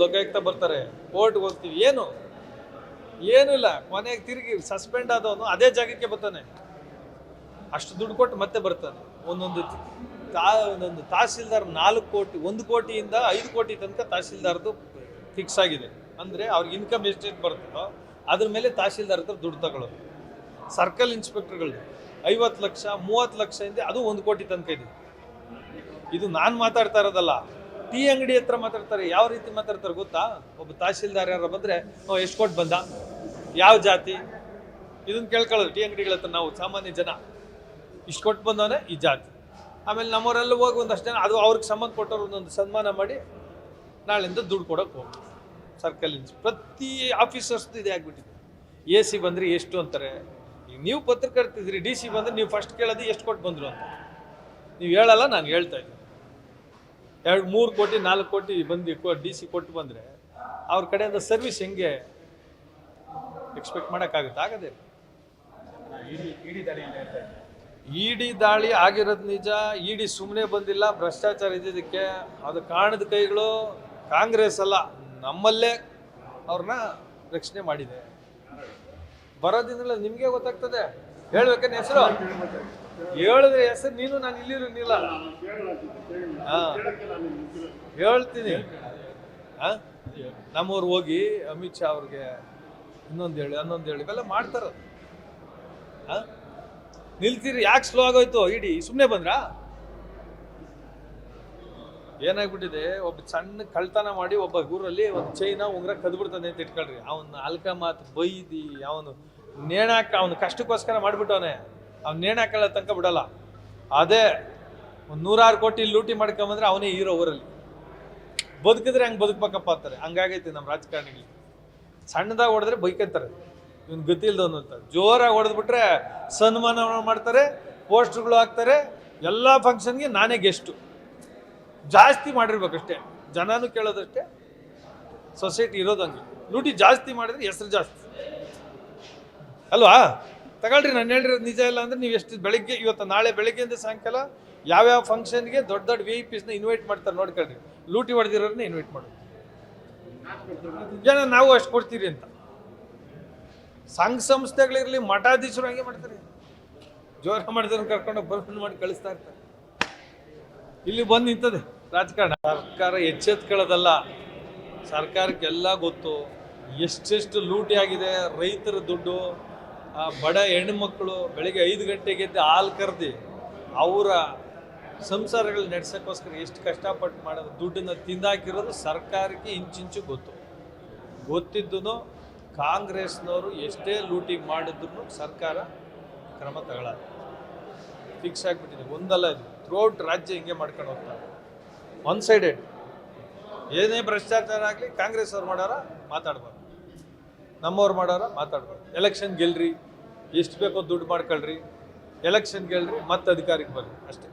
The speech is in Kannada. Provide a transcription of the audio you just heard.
ಲೋಕಾಯುಕ್ತ ಬರ್ತಾರೆ, ಕೋರ್ಟ್ಗೆ ಹೋಗ್ತೀವಿ. ಏನು? ಏನು ಇಲ್ಲ, ಕೊನೆಗೆ ತಿರುಗಿ ಸಸ್ಪೆಂಡ್ ಆದವನು ಅದೇ ಜಾಗಕ್ಕೆ ಬರ್ತಾನೆ. ಅಷ್ಟು ದುಡ್ಡು ಕೊಟ್ಟು ಮತ್ತೆ ಬರ್ತಾನೆ. ಒಂದೊಂದು ತಾ, ಒಂದೊಂದು ತಹಸೀಲ್ದಾರ್ ನಾಲ್ಕು ಕೋಟಿ, ಒಂದು ಕೋಟಿಯಿಂದ ಐದು ಕೋಟಿ ತನಕ ತಹಸೀಲ್ದಾರ್ದು ಫಿಕ್ಸ್ ಆಗಿದೆ. ಅಂದರೆ ಅವ್ರಿಗೆ ಇನ್ಕಮ್ ಎಷ್ಟೆಷ್ಟು ಬರ್ತದೋ ಅದ್ರ ಮೇಲೆ ತಹಸೀಲ್ದಾರ್ ಹತ್ರ ದುಡ್ಡು ತಗೊಳ್ಳೋದು. ಸರ್ಕಲ್ ಇನ್ಸ್ಪೆಕ್ಟರ್ಗಳು ಐವತ್ತು ಲಕ್ಷ, ಮೂವತ್ತು ಲಕ್ಷ ಇಂದ ಅದು ಒಂದು ಕೋಟಿ ತನಕ ಇದೆ. ಇದು ನಾನು ಮಾತಾಡ್ತಾ ಇರೋದಲ್ಲ. ಟೀ ಅಂಗಡಿ ಹತ್ರ ಮಾತಾಡ್ತಾರೆ ಯಾವ ರೀತಿ ಮಾತಾಡ್ತಾರೆ ಗೊತ್ತಾ? ಒಬ್ಬ ತಹಸೀಲ್ದಾರ್ ಯಾರು ಬಂದ್ರೆ "ಓ, ಎಷ್ಟು ಕೊಟ್ಟು ಬಂದ? ಯಾವ ಜಾತಿ? ಇದನ್ನ ಕೇಳ್ಕೊಳ್ಳೋದು ಟೀ ಅಂಗಡಿಗಳ ಹತ್ರ ನಾವು ಸಾಮಾನ್ಯ ಜನ. ಇಷ್ಟು ಕೊಟ್ಟು ಬಂದವನೇ ಈ ಜಾತಿ. ಆಮೇಲೆ ನಮ್ಮವರೆಲ್ಲ ಹೋಗಿ ಒಂದಷ್ಟು ಜನ ಅದು ಅವ್ರಿಗೆ ಸಂಬಂಧಪಟ್ಟವ್ರು ಒಂದೊಂದು ಸನ್ಮಾನ ಮಾಡಿ ನಾಳೆಯಿಂದ ದುಡ್ಡು ಕೊಡೋಕೆ ಹೋಗಿ. ಸರ್ಕಲ್ ಇನ್ಸ್ ಪ್ರತಿ ಆಫೀಸರ್ಸ್ದು ಇದೆ ಆಗಿಬಿಟ್ಟಿದೆ. ಎ ಸಿ ಬಂದರೆ ಎಷ್ಟು ಅಂತಾರೆ? ಈಗ ನೀವು ಪತ್ರಕರ್ತಿದ್ರಿ ಡಿ ಸಿ ಬಂದರೆ ನೀವು ಫಸ್ಟ್ ಕೇಳೋದು ಎಷ್ಟು ಕೊಟ್ಟು ಬಂದರು ಅಂತ. ನೀವು ಹೇಳಲ್ಲ ನಾನು ಹೇಳ್ತಾ ಇದ್ದೀನಿ. ಎರಡು ಮೂರು ಕೋಟಿ ನಾಲ್ಕು ಕೋಟಿ ಬಂದು ಡಿ ಸಿ ಕೊಟ್ಟು ಬಂದರೆ ಅವ್ರ ಕಡೆಯಿಂದ ಸರ್ವಿಸ್ ಹೆಂಗೆ ಎಕ್ಸ್ಪೆಕ್ಟ್ ಮಾಡೋಕ್ಕಾಗುತ್ತೆ? ಆಗದೆ ಇಡಿ ದಾಳಿ ಆಗಿರೋದು ನಿಜ ಇಡಿ ಸುಮ್ಮನೆ ಬಂದಿಲ್ಲ ಭ್ರಷ್ಟಾಚಾರ ಇದ್ದಿದ್ದಕ್ಕೆ ಅದು ಕಾಣದ ಕೈಗಳು ಕಾಂಗ್ರೆಸ್ ಅಲ್ಲ ನಮ್ಮಲ್ಲೇ ಅವ್ರನ್ನ ರಕ್ಷಣೆ ಮಾಡಿದೆ. ಬರೋದಿನಲ್ಲ ನಿಮಗೆ ಗೊತ್ತಾಗ್ತದೆ. ಹೇಳ್ಬೇಕೇನು ಹೆಸರು? ಹೇಳಿದ್ರೆ ಹೆಸರು ನೀನು, ನಾನು ಇಲ್ಲಿ. ಹಾ. ಹೇಳ್ತೀನಿ. ನಮ್ಮವ್ರು ಹೋಗಿ ಅಮಿತ್ ಶಾ ಅವ್ರಿಗೆ ಇನ್ನೊಂದು ಹೇಳಿ, ಹನ್ನೊಂದು ಹೇಳಿ, ಇವೆಲ್ಲ ಮಾಡ್ತಾರ. ನಿಲ್ತೀರಿ, ಯಾಕೆ ಸ್ಲೋ ಆಗೋಯ್ತು? ಇಡೀ ಸುಮ್ಮನೆ ಬಂದ್ರಾ? ಏನಾಗ್ಬಿಟ್ಟಿದೆ, ಒಬ್ಬ ಸಣ್ಣ ಕಳ್ತನ ಮಾಡಿ ಒಬ್ಬ ಊರಲ್ಲಿ ಒಂದು ಚೈನ ಉಂಗ್ರ ಕದ್ಬಿಡ್ತಾನೆ ಅಂತ ಇಟ್ಕೊಳ್ರಿ. ಅವನ ಅಲ್ಕ ಮಾತು ಬೈದಿ, ಅವನು ನೇಣಾಕ, ಅವನು ಕಷ್ಟಕ್ಕೋಸ್ಕರ ಮಾಡ್ಬಿಟ್ಟವನೆ. ಅವ್ನು ನೇಣಾಕಲ್ಲ ತನಕ ಬಿಡಲ್ಲ. ಅದೇ ಒಂದು ನೂರಾರು ಕೋಟಿ ಲೂಟಿ ಮಾಡ್ಕೊಂಬಂದ್ರೆ ಅವನೇ ಹೀರೋ ಊರಲ್ಲಿ. ಬದುಕಿದ್ರೆ ಹಂಗೆ ಬದುಕ್ಬೇಕಪ್ಪ ಅಂತಾರೆ. ಹಂಗಾಗೈತಿ ನಮ್ಮ ರಾಜಕಾರಣಿಗಳು. ಸಣ್ಣದಾಗಿ ಹೊಡೆದ್ರೆ ಬೈಕಂತಾರೆ. ಇವ್ನು ಗತಿ ಇಲ್ದವನು ಅಂತ. ಜೋರಾಗಿ ಹೊಡೆದ್ಬಿಟ್ರೆ ಸನ್ಮಾನ ಮಾಡ್ತಾರೆ, ಪೋಸ್ಟ್ರುಗಳು ಹಾಕ್ತಾರೆ. ಎಲ್ಲ ಫಂಕ್ಷನ್ಗೆ ನಾನೇ ಗೆಸ್ಟು. ಜಾಸ್ತಿ ಮಾಡಿರ್ಬೇಕಷ್ಟೇ. ಜನನೂ ಕೇಳೋದಷ್ಟೇ. ಸೊಸೈಟಿ ಇರೋದು ಹಂಗೆ ಲೂಟಿ ಜಾಸ್ತಿ ಮಾಡಿದ್ರೆ ಹೆಸರು ಜಾಸ್ತಿ. ಅಲ್ವಾ? ತಗೊಳ್ರಿ, ನಾನು ಹೇಳಿರೋದು ನಿಜ ಇಲ್ಲ ಅಂದ್ರೆ ನೀವು ಎಷ್ಟು ಬೆಳಿಗ್ಗೆ, ಇವತ್ತು ನಾಳೆ ಬೆಳಿಗ್ಗೆಯಿಂದ ಸಾಯಂಕಾಲ ಯಾವ್ಯಾವ ಫಂಕ್ಷನ್ಗೆ ದೊಡ್ಡ ದೊಡ್ಡ ವಿ ಐ ಪಿಸ್ನ ಇನ್ವೈಟ್ ಮಾಡ್ತಾರೆ ನೋಡ್ಕೊಳ್ರಿ. ಲೂಟಿ ಹೊಡೆದಿರೋರನ್ನ ಇನ್ವೈಟ್ ಮಾಡೋದು. ಜನ ನಾವು ಅಷ್ಟು ಕೊಡ್ತೀರಿ ಅಂತ. ಸಂಘ ಸಂಸ್ಥೆಗಳಿರಲಿ ಮಠಾಧೀಶರು ಹಂಗೆ ಮಾಡ್ತಾರೆ. ಜೋರ ಮಾಡಿದ್ರು ಕರ್ಕೊಂಡು ಬರ್ಕೊಂಡು ಮಾಡಿ ಕಳಿಸ್ತಾ ಇರ್ತಾರೆ. ಇಲ್ಲಿ ಬಂದು ನಿಂತದೆ. ರಾಜಕಾರಣ. ಸರ್ಕಾರ ಎಚ್ಚೆತ್ಕೊಳ್ಳೋದಲ್ಲ. ಸರ್ಕಾರಕ್ಕೆಲ್ಲ ಗೊತ್ತು. ಎಷ್ಟೆಷ್ಟು ಲೂಟಿ ಆಗಿದೆ, ರೈತರ ದುಡ್ಡು. ಬಡ ಹೆಣ್ಮಕ್ಳು ಬೆಳಿಗ್ಗೆ ಐದು ಗಂಟೆಗೆ ಎದ್ದು ಹಾಲು ಕರೆದು ಅವರ ಸಂಸಾರಗಳು ನಡೆಸೋಕ್ಕೋಸ್ಕರ ಎಷ್ಟು ಕಷ್ಟಪಟ್ಟು ಮಾಡೋದು ದುಡ್ಡನ್ನು ತಿಂದಾಕಿರೋದು ಸರ್ಕಾರಕ್ಕೆ ಇಂಚಿಂಚು ಗೊತ್ತು. ಗೊತ್ತಿದ್ದು ಕಾಂಗ್ರೆಸ್ನವರು ಎಷ್ಟೇ ಲೂಟಿ ಮಾಡಿದ್ರು ಸರ್ಕಾರ ಕ್ರಮ ತಗೊಳ್ಳೋದು ಫಿಕ್ಸ್ ಆಗಿಬಿಟ್ಟಿದೆ. ಒಂದಲ್ಲ ಇದು. ಥ್ರೂಔಟ್ ರಾಜ್ಯ ಹಿಂಗೆ ಮಾಡ್ಕೊಂಡು ಹೋಗ್ತಾರೆ. One sided. ಏನೇ ಭ್ರಷ್ಟಾಚಾರ ಆಗಲಿ ಕಾಂಗ್ರೆಸ್ ಅವ್ರು ಮಾಡೋರ ಮಾತಾಡ್ಬಾರ್ದು. ನಮ್ಮವ್ರು ಮಾಡೋರ ಮಾತಾಡ್ಬಾರ್ದು ಎಲೆಕ್ಷನ್ ಗೆಲ್ರಿ, ಎಷ್ಟು ಬೇಕೋ ದುಡ್ಡು ಮಾಡ್ಕೊಳ್ರಿ. ಎಲೆಕ್ಷನ್ ಗೆಲ್ರಿ, ಮತ್ತೆ ಅಧಿಕಾರಕ್ಕೆ ಬರ್ರಿ, ಅಷ್ಟೇ.